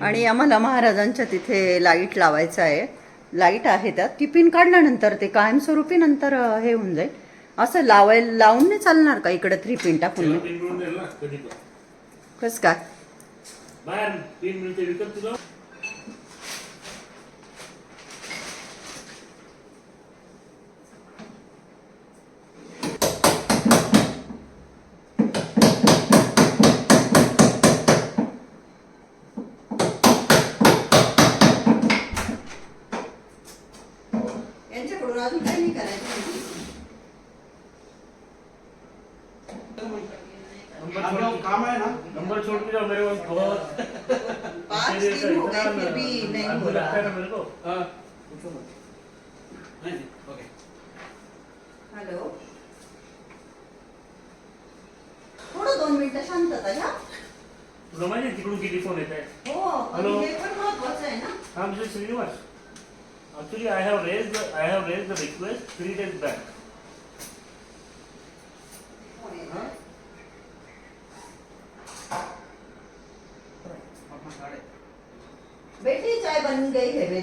आणि आम्हाला महाराजांच्या तिथे लाइट लावायचं आहे. लाइट आहे त्यात. टिफिन काढल्यानंतर ते कायमस्वरूपी नंतर हे होऊन जाईल. असं लावायला लावून नाही चालणार का इकडे थ्री पिन टाकून पिन कस काय बाहेर पिन मिळते विकत तुला यांच्याकडून अजून काही नाही करायचं नंबर आप छोड़ लोग काम है ना नंबर छोड़ के जाओ मेरे पास बहुत पाँच तेरे दिन हो इतना गए फिर भी नहीं अद्भुत हो लगता है रहा ना मेरे को. हाँ, पूछो मत नहीं नहीं. ओके. हॅलो. थोडं दोन मिनिटं शांतता घ्या तुला माहिती आहे तिकडून किती फोन येत आहे हो पण हॅलो. हे पण महत्वाचं आहे ना. Mister Srinivas. Actually I have raise I have raise the request three days back Apna card है बेटी चाय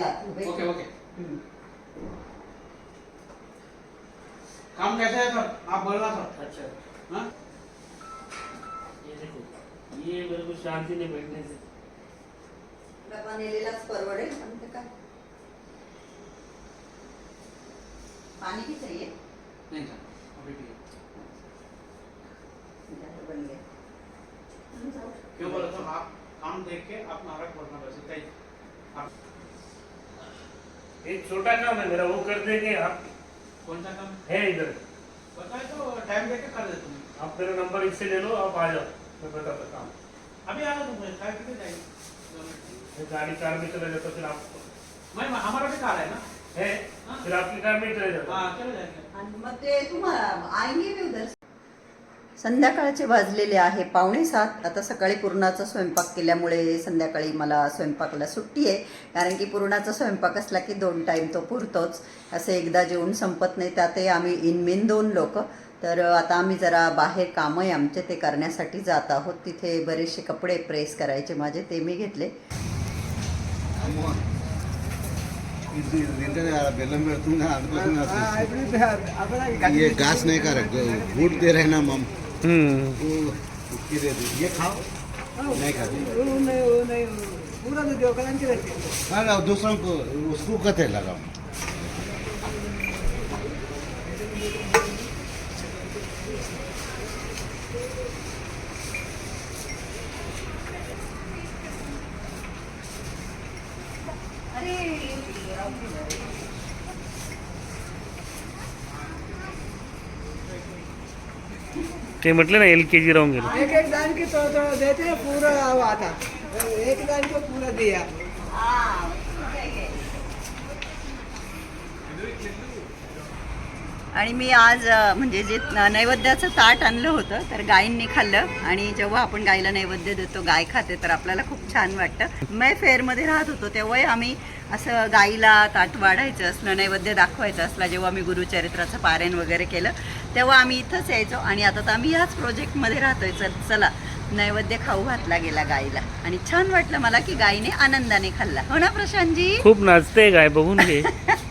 ओके ओके. काम कैसा है सर? आप बोलना सर. अच्छा. हाँ? ये देखो ये मेरे को शांति नहीं बैठने से. डबा नेलेलाच परवडेल पण ते काय? पाणी भी चाहिए नहीं सर अभी ठीक है. क्यों बोला सर आप काम देख के आप नाटक बोलना बस इतना ही आप एक छोटा काम है मेरा वो कर देंगे आप? कौन सा काम? है इधर. बताए तो टाइम देके कर देते हैं। आप मेरा नंबर इससे ले लो आप आ जाओ। मैं बताता काम। अभी आ जाओ तुम काय कितने जाएंगे। मैं गाड़ी कार में चला जाता फिर आप मैं हमारा भी कार है ना? है। फिर आपकी कार में चले जाता हाँ। चले जाएंगे। आणि मग ते तुम्हाला आएंगे भी उधर संध्याकाळचे वाजलेले आहे पावणे सात. आता सकाळी पुरणाचा स्वयंपाक केल्यामुळे संध्याकाळी मला स्वयंपाकाला सुट्टी आहे. कारण की पुरणाचा स्वयंपाक असला की दोन टाईम तो पुरतोच. असे एकदा जेवण संपत नाही त्यातही आम्ही इनमिन दोन लोक. तर आता आम्ही जरा बाहेर कामं आहे आमचे ते करण्यासाठी जात आहोत. तिथे बरेचसे कपडे प्रेस करायचे माझे ते मी घेतले. घास नाही का रख दे रहे ना मम. उसकी दे दो ये खाओ नहीं खाते पूरा तो जो कलंक रहती है हाँ ना, दूसरों को उसको कथे लगाओ ते मतलब ना एल के जी राहून गेलो एक एक दान की तो तो देते हैं पूरा हुआ था एक दान को पूरा दिया। आणि मी आज म्हणजे जे नैवेद्याचं ताट आणलं होतं तर गायींनी खाल्लं. आणि जेव्हा आपण गायीला नैवेद्य देतो गाय खाते तर आपल्याला खूप छान वाटतं. मै फेअरमध्ये राहत होतो तेव्हाही आम्ही असं गाईला ताट वाढायचं असलं नैवेद्य दाखवायचं असला जेव्हा मी गुरुचरित्राचं पारायण वगैरे केलं तेव्हा आम्ही इथंच यायचो. आणि आता तर आम्ही याच प्रोजेक्टमध्ये राहतोय. चल चला नैवेद्य खाऊ घातला गेला गाईला आणि छान वाटलं मला की गाईने आनंदाने खाल्ला. हो ना प्रशांतजी? खूप नाचते काय बघून घे.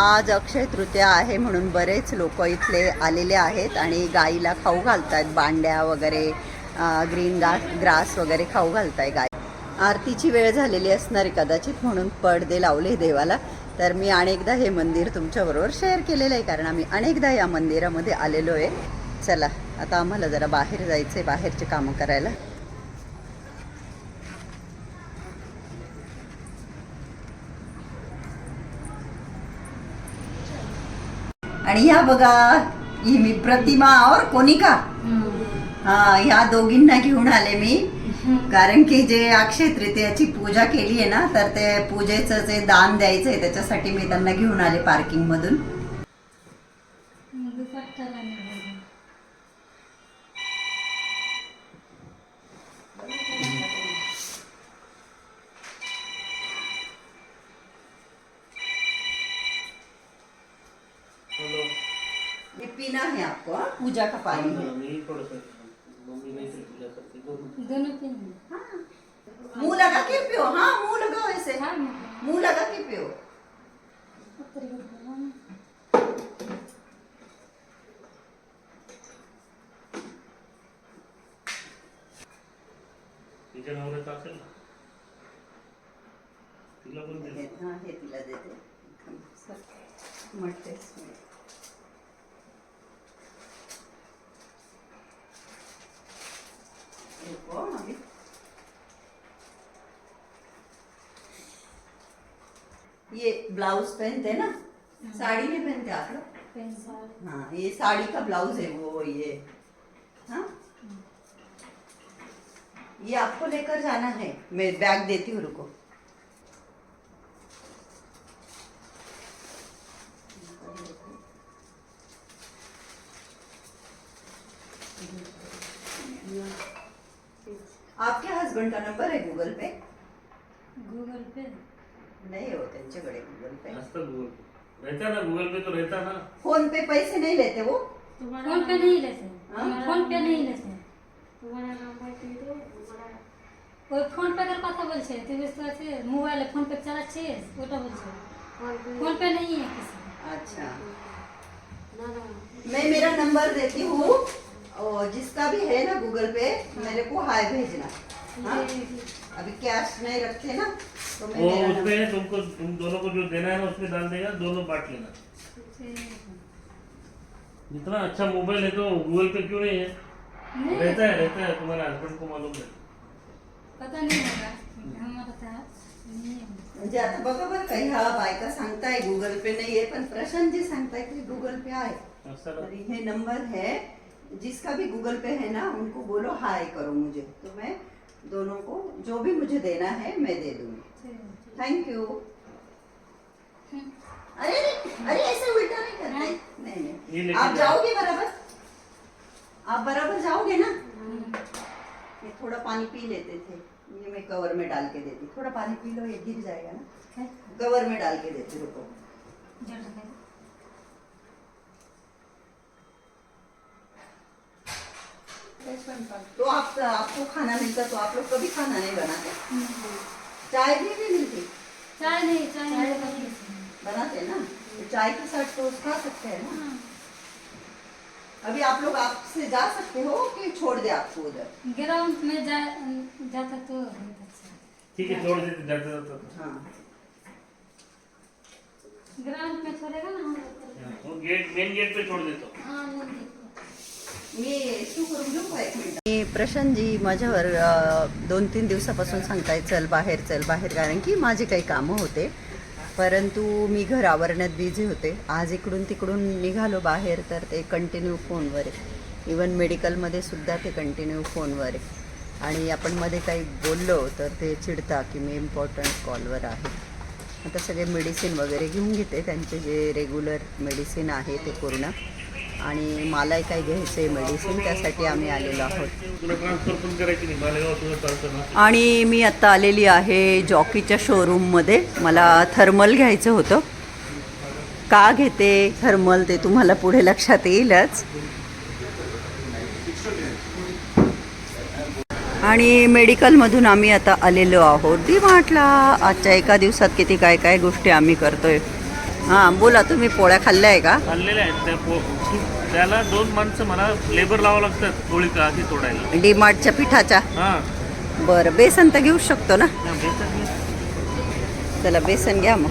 आज अक्षय तृतीया आहे म्हणून बरेच लोक इथले आलेले आहेत आणि गाईला खाऊ घालतायत बांड्या वगैरे ग्रीन गा ग्रास वगैरे खाऊ घालताय गाय आरतीची वेळ झालेली असणार आहे कदाचित म्हणून पडदे लावले देवाला. तर मी अनेकदा हे मंदिर तुमच्याबरोबर शेअर केलेलं आहे कारण आम्ही अनेकदा या मंदिरामध्ये आलेलो आहे. चला आता आम्हाला जरा बाहेर जायचं आहे बाहेरचे कामं करायला. आणि ह्या बघा ही मी प्रतिमा और कोनिका हा ह्या दोघींना घेऊन आले मी. कारण की जे अक्षय तृतीयाची पूजा केली आहे ना तर ते पूजेचं जे दान द्यायचं आहे त्याच्यासाठी मी त्यांना घेऊन आले पार्किंग पीना है आपको हाँ? पूजा का पानी है मी थोडस मम्मी नाही पूजा करते दोन। दोनों पे हैं। के पियो हाँ मुंह लगाओ ऐसे। हाँ, मुंह लगा के पियो। तिच्या नवऱ्याचं असेल ना? तिला पण दे. हे- हा हे तिला देते म्हटतेस ये ब्लाउज पहनते हैं ना? साड़ी नहीं पहनते आप लोग? हाँ। ये साड़ी का ब्लाउज है वो ये। हाँ? ये आपको लेकर जाना है। मैं बैग देती हूँ रुको। आपके हस्बैंड का नंबर है Google Pay? Google Pay? PhonePe पैसे नहीं लेते वो. फ़ोन पे नहीं लेते फ़ोन पे नहीं लेते फ़ोन पे अगर कथा बोल ওই ফোন পে এর फ़ोन पे नहीं है अच्छा. मैं मेरा नंबर देती हूँ जिसका भी है ना गूगल पे मेरे को हाय भेजना। हाँ? अभी कैश नहीं रखते ना तो मैं वो उसमें तुमको तुम दोनों को जो देना है ना उसमें डाल देगा दोनों बांट लेना। जितना अच्छा मोबाइल है तो गूगल पे क्यों नहीं है? नहीं। रहता है रहता है तुम्हारे हस्बैंड को मालूम है। पता नहीं होगा नहीं है। म्हणजे आता बघा बरं का ह्या बायका सांगताय गूगल पे नाहीये पण प्रशांत जी सांगताय की गूगल पे आहे असं तर ये नंबर है जिसका भी गूगल पे है ना उनको बोलो हाय करो मुझे। तो मैं दोनों को जो भी मुझे देना है मैं दे दूँगी। थैंक यू अरे अरे अरे ऐसे उल्टा नहीं करते। नहीं ये नहीं लेके आप जाओगे बराबर? आप बराबर जाओगे ना? ये थोड़ा पानी पी लेते थे। ये मैं कवर में डाल के देती। थोड़ा पानी पी लो ये गिर जाएगा ना। कवर में डाल के देती रुको जड़ है तो आप आपको खाना मिलता तो आप लोग कभी खाना नहीं बनाते? चाय भी नहीं मिलती? चाय नहीं चाय नहीं। बनाते ना? तो चाय के साथ टोस्ट खा सकते हैं ना? अभी आप लोग आपसे जा सकते हो कि छोड़ दे आपको उधर? ग्राउंड में जा जाता तो अच्छा ठीक है छोड़ देते जाते जाते हाँ। ग्राउंड में छोड़ेगा ना हम? लोग वो गेट मेन गेट पे छोड़ देता हूँ। हाँ नहीं मी प्रशांत जी प्रशांतजी माझ्यावर दोन तीन दिवसापासून सांगताय चल बाहेर चल बाहेर कारण की माझे काही कामं होते. परंतु मी घर आवरण्यात बिझी होते. आज इकडून तिकडून निघालो बाहेर तर ते कंटिन्यू फोनवर आहे. इवन मेडिकलमध्ये सुद्धा ते कंटिन्यू फोनवर आहे. आणि आपण मध्ये काही बोललो तर ते चिडता की मी इम्पॉर्टंट कॉलवर आहे. आता सगळे मेडिसिन वगैरे घेऊन घेते. त्यांचे जे रेग्युलर मेडिसिन आहे ते पूर्ण. आणि मलाही काही घ्यायचं आहे मेडिसिन त्यासाठी आम्ही आलेलो आहोत. आणि मी आत्ता आलेली आहे जॉकीच्या शोरूममध्ये मला थर्मल घ्यायचं होतं. का घेते थर्मल ते तुम्हाला पुढे लक्षात येईलच. आणि मेडिकलमधून आम्ही आता आलेलो आहोत. डी म्हटला आजच्या एका दिवसात किती काय काय गोष्टी आम्ही करतोय. हां बोला तुम्ही पोळ्या खाल्ल्या आहे का? खाल्लेल्या आहेत त्या पो त्याला दोन माणसं मला लेबर लावावं लागतात पोळी का अशी तोडायला. डी मार्टच्या पिठाच्या? हां. बरं बेसन तर घेऊ शकतो ना? हा, बेसन घे. चला बेसन घ्या मग.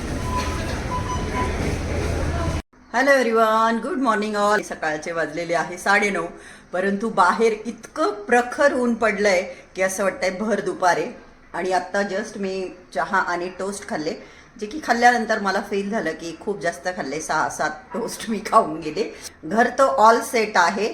Hello everyone good morning all सकाळचे वाजलेले आहे साडेनऊ परंतु बाहेर इतकं प्रखर ऊन पडलंय की असं वाटतंय भर दुपारे. आणि आत्ता जस्ट मी चहा आणि टोस्ट खाल्ले. जे की खाल्ल्यानंतर मला फील झालं की खूप जास्त खाल्ले सहा सात टोस्ट मी खाऊन गेले. घर तर ऑल सेट आहे.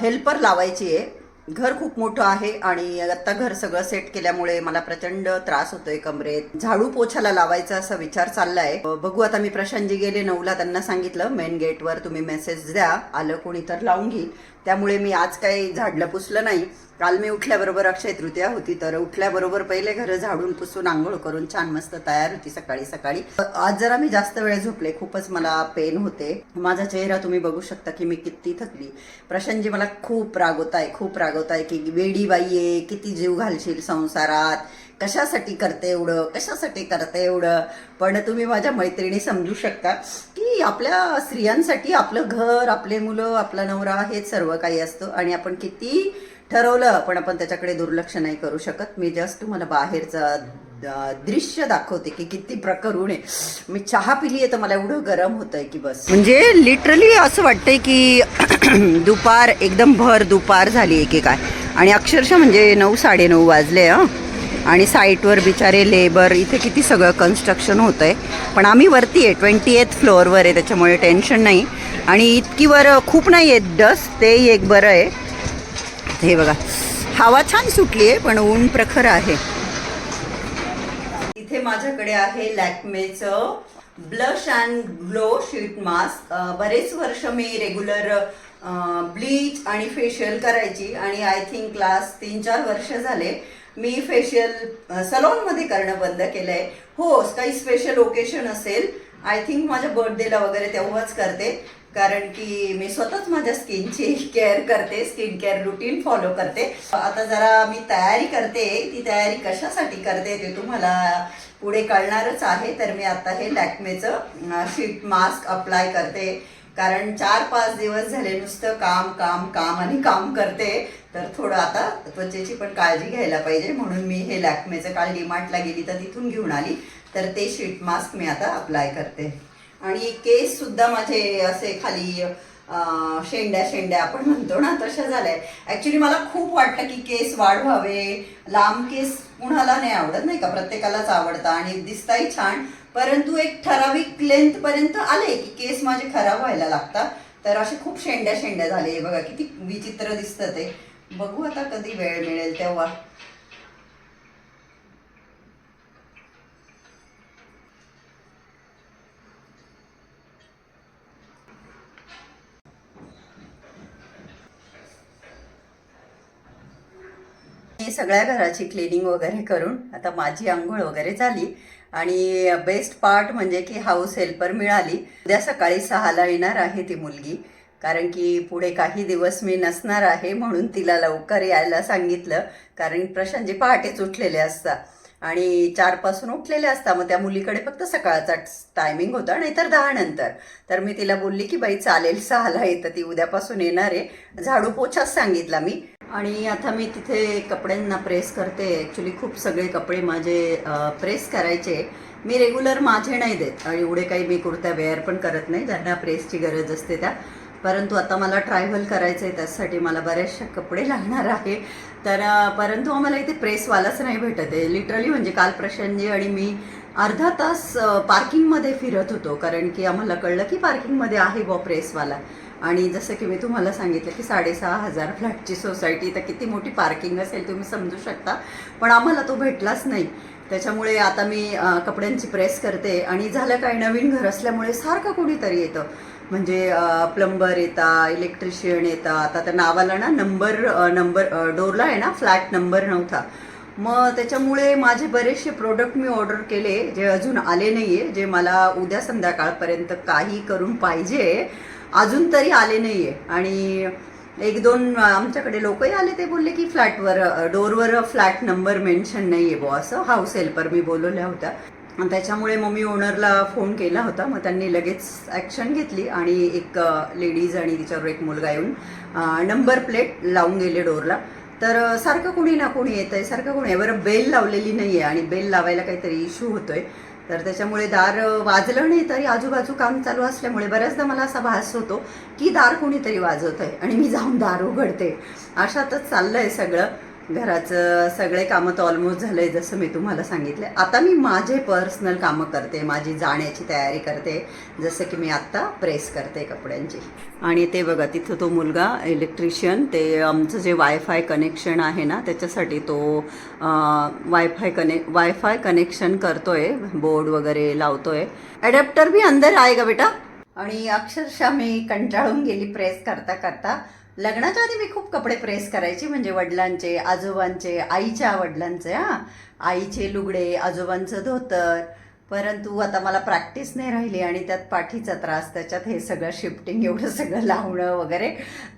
हेल्पर लावायची आहे. घर खूप मोठं आहे आणि आत्ता घर सगळं सेट केल्यामुळे मला प्रचंड त्रास होतोय कमरेत. झाडू पोछाला लावायचा असा विचार चाललाय. बघू आता मी प्रशांतजी गेले नऊला त्यांना सांगितलं मेन गेटवर तुम्ही मेसेज द्या आलं कोणी तर लावून घेईल. त्यामुळे मी आज काही झाडलं पुसलं नाही. काल मी उठल्याबरोबर अक्षय तृतीया होती तर उठल्याबरोबर पहिले घर झाडून पुसून आंघोळ करून छान मस्त तयार होती सकाळी सकाळी. आज जरा मी जास्त वेळ झोपले खूपच मला पेन होते. माझा चेहरा तुम्ही बघू शकता की मी किती थकली. प्रशांतजी मला खूप रागवताय खूप रागवताय की वेडी बाई आहे किती जीव घालशील संसारात? कशासाठी करते एवढं? कशासाठी करते एवढं? पण तुम्ही माझ्या मैत्रिणी समजू शकता की आपल्या स्त्रियांसाठी आपलं घर आपले मुलं आपला नवरा हेच सर्व काही असतं आणि आपण किती ठरवलं पण आपण त्याच्याकडे दुर्लक्ष नाही करू शकत. मी जस्ट तुम्हाला बाहेरचा द- दृश्य दाखवते की किती प्रकरून आहे. मी चहा पिली आहे तर मला एवढं गरम होतंय की बस. म्हणजे लिटरली असं वाटतंय की दुपार एकदम भर दुपार झाली आहे की काय आणि अक्षरशः म्हणजे नऊ साडेनऊ वाजले हां. आणि साईटवर बिचारे लेबर इथे किती सगळं कन्स्ट्रक्शन होतं आहे पण आम्ही वरती आहे ट्वेंटी एथ फ्लोअरवर आहे त्याच्यामुळे टेन्शन नाही. आणि इतकी वर खूप नाही आहेत डस्ट ते एक बरं आहे. हे बघा हवा छान सुटली आहे पण ऊन प्रखर आहे. इथे माझ्याकडे आहे लॅक्मेचं blush and glow sheet mask. बरेच वर्ष मी रेग्युलर ब्लीच आणि फेशियल करायची आणि आय थिंक क्लास तीन चार वर्ष झाले. मी फेशियल सलॉनमध्ये करणं बंद केलं आहे हो काही स्पेशल ओकेशन असेल. आय थिंक माझ्या बर्थडेला वगैरे तेव्हाच करते. कारण की मी स्वतःच माझ्या स्किनची केअर करते स्किन केअर रुटीन फॉलो करते. आता जरा मी तयारी करते. ती तयारी कशासाठी करते ते तुम्हाला पुढे कळणारच आहे. तर मी आता हे लॅक्मेचं शीट मास्क अप्लाय करते. कारण चार पाच दिवस झाले नुसतं काम काम काम आणि काम करते तर थोडं आता त्वचेची पण काळजी घ्यायला पाहिजे. म्हणून मी हे लॅक्मेचं काल डीमार्टला गेली तर तिथून घेऊन आली. तर ते शीट मास्क मी आता अप्लाय करते. आणि केस सुद्धा माझे असे खाली शेंड्या शेंड्या आपण म्हणतो ना तशा झाल्या. ॲक्च्युली मला खूप वाटतं की केस वाढवावे. लांब केस कुणाला नाही आवडत नाही का? प्रत्येकालाच आवडतं आणि दिसताही छान. परंतु एक ठराविक लेंथ पर्यंत आले की केस माझे खराब व्हायला लागतात. तर असे खूप शेंड्या शेंड्या झाले बघा किती विचित्र दिसतं ते. बघू आता कधी वेळ मिळेल तेव्हा. सगळ्या घराची क्लिनिंग वगैरे करून आता माझी आंघोळ वगैरे झाली. आणि बेस्ट पार्ट म्हणजे की हाऊस हेल्पर मिळाली. उद्या सकाळी सहाला येणार आहे ती मुलगी. कारण की पुढे काही दिवस मी नसणार आहे म्हणून तिला लवकर यायला सांगितलं. कारण प्रशांतजी पहाटेच उठलेले असतात आणि चारपासून उठलेले असतात मग त्या मुलीकडे फक्त सकाळचा टायमिंग होता. नाहीतर दहा नंतर. तर मी तिला बोलली की बाई चालेल सहाला येतं. ती उद्यापासून येणार आहे. झाडू पोछाच सांगितला मी. आणि आता मी तिथे कपड्यांना प्रेस करते. ॲक्च्युली खूप सगळे कपडे माझे प्रेस करायचे. मी रेग्युलर माझे नाही देत. आणि एवढे काही मी कुर्त्या वेअर पण करत नाही. ज्यांना प्रेसची गरज असते त्या. परंतु आता मला ट्रॅव्हल करायचं आहे त्यासाठी मला बऱ्याचशा कपडे लागणार आहे. तर परंतु आम्हाला इथे प्रेसवालाच नाही भेटत आहे. लिटरली म्हणजे काल प्रशांतजी आणि मी अर्धा तास पार्किंगमध्ये फिरत होतो. कारण की आम्हाला कळलं की पार्किंगमध्ये आहे बॉ प्रेसवाला. आणि जसं की मी तुम्हाला सांगितलं की साडेसहा हजार फ्लॅटची सोसायटी तर किती मोठी पार्किंग असेल तुम्ही समजू शकता. पण आम्हाला तो भेटलाच नाही. त्याच्यामुळे आता मी कपड्यांची प्रेस करते आणि झालं काय नवीन घर असल्यामुळे सारखं कुणीतरी येतं. म्हणजे प्लंबर येता इलेक्ट्रिशियन येतात. आता त्या नावाला ना नंबर नंबर डोरला आहे ना फ्लॅट नंबर नव्हता. मग त्याच्यामुळे माझे बरेचसे प्रोडक्ट मी ऑर्डर केले जे अजून आले नाही आहे जे मला उद्या संध्याकाळपर्यंत काही करून पाहिजे. अजून तरी आले नाही आहे आणि एक दोन आमच्याकडे लोकही आले ते बोलले की फ्लॅटवर डोरवर फ्लॅट नंबर मेन्शन नाही आहे बुवा असं. हाऊस हेल्पर मी बोलवल्या होत्या. आणि त्याच्यामुळे मग मी ओनरला फोन केला होता. मग त्यांनी लगेच ॲक्शन घेतली आणि एक लेडीज आणि तिच्यावर एक मुलगा येऊन नंबर प्लेट लावून गेले डोरला तर सारखं कोणी ना कोणी येत आहे सारखं कोणी. आहे बरं बेल लावलेली नाही आहे आणि बेल लावायला काहीतरी इश्यू होतोय. तर त्याच्यामुळे दार वाजलं नाही तरी आजूबाजू काम चालू असल्यामुळे बऱ्याचदा मला असा भास होतो की दार कोणीतरी वाजवत आहे आणि मी जाऊन दार उघडते. अशातच चाललं आहे सगळं. घराचं सगळे कामं तर ऑलमोस्ट झालंय जसं मी तुम्हाला सांगितलं आता मी माझे पर्सनल कामं करते माझी जाण्याची तयारी करते जसं की मी आत्ता प्रेस करते कपड्यांची. आणि ते बघा तिथं तो मुलगा इलेक्ट्रिशियन ते आमचं जे वायफाय कनेक्शन आहे ना त्याच्यासाठी तो वायफाय कने वायफाय कनेक्शन करतोय बोर्ड वगैरे लावतोय. ॲडॅप्टर बी अंदर आहे का बेटा? आणि अक्षरशः मी कंटाळून गेली प्रेस करता करता लग्नाच्या आधी मी खूप कपडे प्रेस करायची म्हणजे वडिलांचे आजोबांचे आईच्या वडिलांचे हां. आईचे लुगडे आजोबांचं धोतर परंतु आता मला प्रॅक्टिस नाही राहिली आणि त्यात पाठीचा त्रास त्याच्यात हे सगळं शिफ्टिंग एवढं सगळं लावणं वगैरे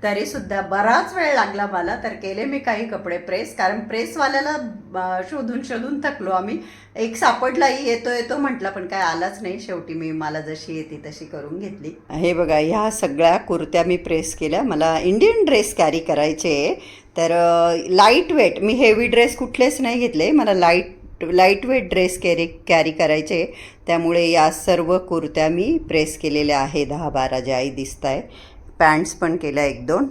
तरीसुद्धा बराच वेळ लागला मला. तर केले मी काही कपडे प्रेस कारण प्रेसवाल्याला शोधून शोधून थकलो आम्ही. एक सापडलाही येतो येतो म्हटला पण काय आलाच नाही शेवटी. मी मला जशी येते तशी करून घेतली. हे बघा ह्या सगळ्या कुर्त्या मी प्रेस केल्या. मला इंडियन ड्रेस कॅरी करायचे. तर लाइट वेट मी हेवी ड्रेस कुठलेच नाही घेतले. मला light light weight dress carry carry करायचे. त्यामुळे या सर्व कुर्त्या मी प्रेस केलेल्या आहे. दहा बारा ज्याही दिसत आहे पॅन्ट्स पण केल्या एक दोन.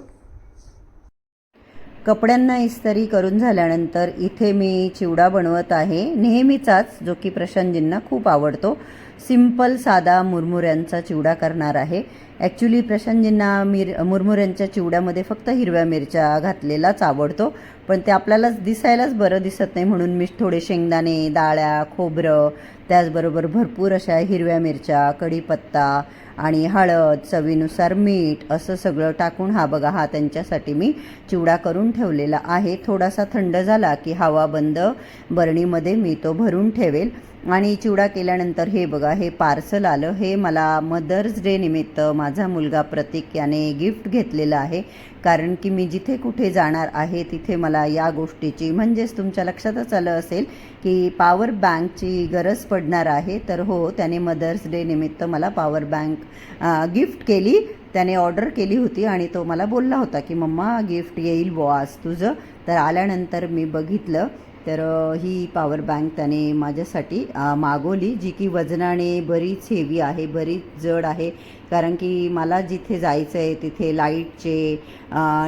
कपड्यांना इस्त्री करून झाल्यानंतर इथे मी चिवडा बनवत आहे. नेहमीचाच जो की प्रशांतजींना खूप आवडतो. सिंपल साधा मुरमुऱ्यांचा चिवडा करणार आहे. ॲक्च्युली प्रशांतजींना मिर मुरमुऱ्यांच्या चिवड्यामध्ये फक्त हिरव्या मिरच्या घातलेलाच आवडतो. पण ते आपल्यालाच दिसायलाच बरं दिसत नाही म्हणून मी थोडे शेंगदाणे डाळ्या खोबरं त्याचबरोबर भरपूर अशा हिरव्या मिरच्या कढीपत्ता आणि हळद चवीनुसार मीठ असं सगळं टाकून हा बघा हा त्यांच्यासाठी मी चिवडा करून ठेवलेला आहे. थोडासा थंड झाला की हवा बंद बरणीमध्ये मी तो भरून ठेवेल. आणि चिवडा केल्यानंतर हे बघा हे पार्सल आलं. हे मला मदर्स डे निमित्त माझा मुलगा प्रतीक याने गिफ्ट घेतलेलं आहे. कारण की मी जिथे कुठे जाणार आहे तिथे मला या गोष्टीची म्हणजेच तुमच्या लक्षातच आलं असेल की पॉवर बँकची गरज पडणार आहे. तर हो त्याने मदर्स डे निमित्त मला पॉवर बँक गिफ्ट केली. त्याने ऑर्डर केली होती आणि तो मला बोलला होता की मम्मा गिफ्ट येईल बुवा आज तुझं. तर आल्यानंतर मी बघितलं तर ही पॉवर बँक त्याने माझ्यासाठी मागवली जी की वजनाने बरीच हेवी आहे बरीच जड आहे. कारण की मला जिथे जायचं आहे तिथे लाईटचे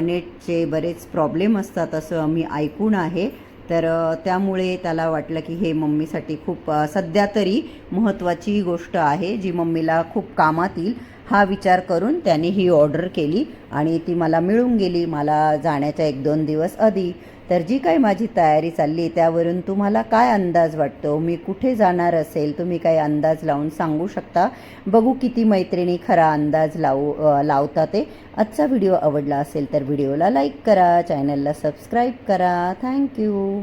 नेटचे बरेच प्रॉब्लेम असतात असं मी ऐकून आहे. तर त्यामुळे त्याला वाटलं की हे मम्मीसाठी खूप सध्या तरी महत्त्वाची गोष्ट आहे जी मम्मीला खूप कामात येईल. हा विचार करून त्याने ही ऑर्डर केली आणि ती मला मिळून गेली. मला जाण्याच्या एक दोन दिवस आधी. तर जी काही माझी तयारी चालली त्यावरून तुम्हाला काय अंदाज वाटतो? मी कुठे जाणार असेल? तुम्ही काही अंदाज लावून सांगू शकता? बघू किती मैत्रिणी खरा अंदाज लावू लावता ते. आजचा व्हिडिओ आवडला असेल तर व्हिडिओला लाईक करा चॅनलला सबस्क्राईब करा. थँक्यू.